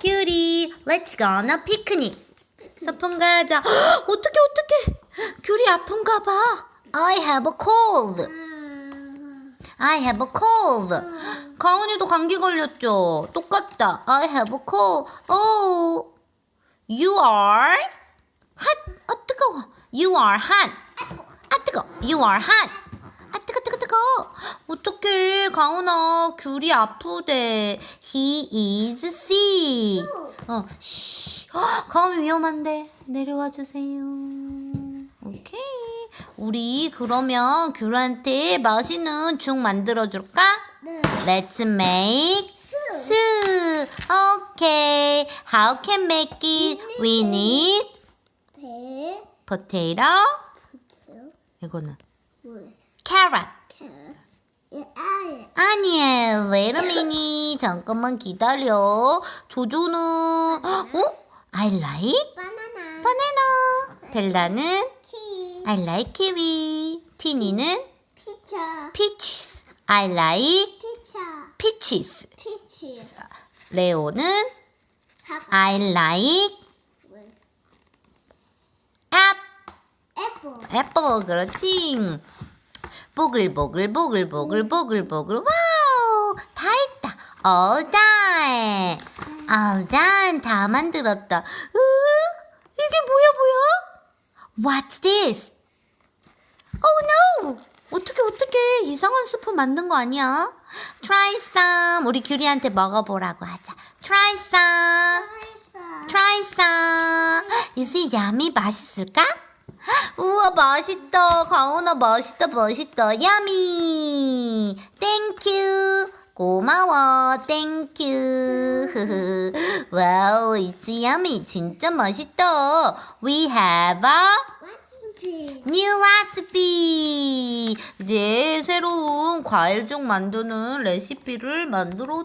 큐리, let's go on a picnic. 소풍 가자. 헉, 어떡해, 어떡해. 귤이 아픈가 봐. I have a cold. I have a cold. 가은이도 감기 걸렸죠? 똑같다. I have a cold. Oh. You are hot. 아, 뜨거워. You are hot. 아, 뜨거. You are hot. 아, 뜨거, 뜨거, 뜨거. 가은아, 귤이 아프대. He is sick. 어, 쉬. 헉, 가은 위험한데. 내려와 주세요. 오케이. 우리 그러면 귤한테 맛있는 죽 만들어 줄까? 네. Let's make soup. Okay. How can make it? We need 대. potato. 이거는 뭐였어? carrot. 예, 아예. 아니에요. Wait a minute. 잠깐만 기다려. 조조는 어? I like 바나나. banana. 벨라는 키. I like kiwi. 티니는 피처. peaches. I like 피처. peaches. 피치. 레오는 사과. I like. 애플. 애플 그렇지. 보글보글 보글보글 보글보글 다 all done 다 만들었다. 으 이게 뭐야 뭐야? What's this? Oh no! 어떻게 어떻게 이상한 스프 만든 거 아니야? Try some. 우리 규리한테 먹어보라고 하자. Try some. Try some. Is it yummy? 맛있을까? 우와 맛있다. 가온아 맛있다 맛있다. Thank you. 고마워. You. 와우, it's yummy. 진짜 맛있다. We have a new recipe. 이제 새로운 과일죽 만드는 레시피를 만들어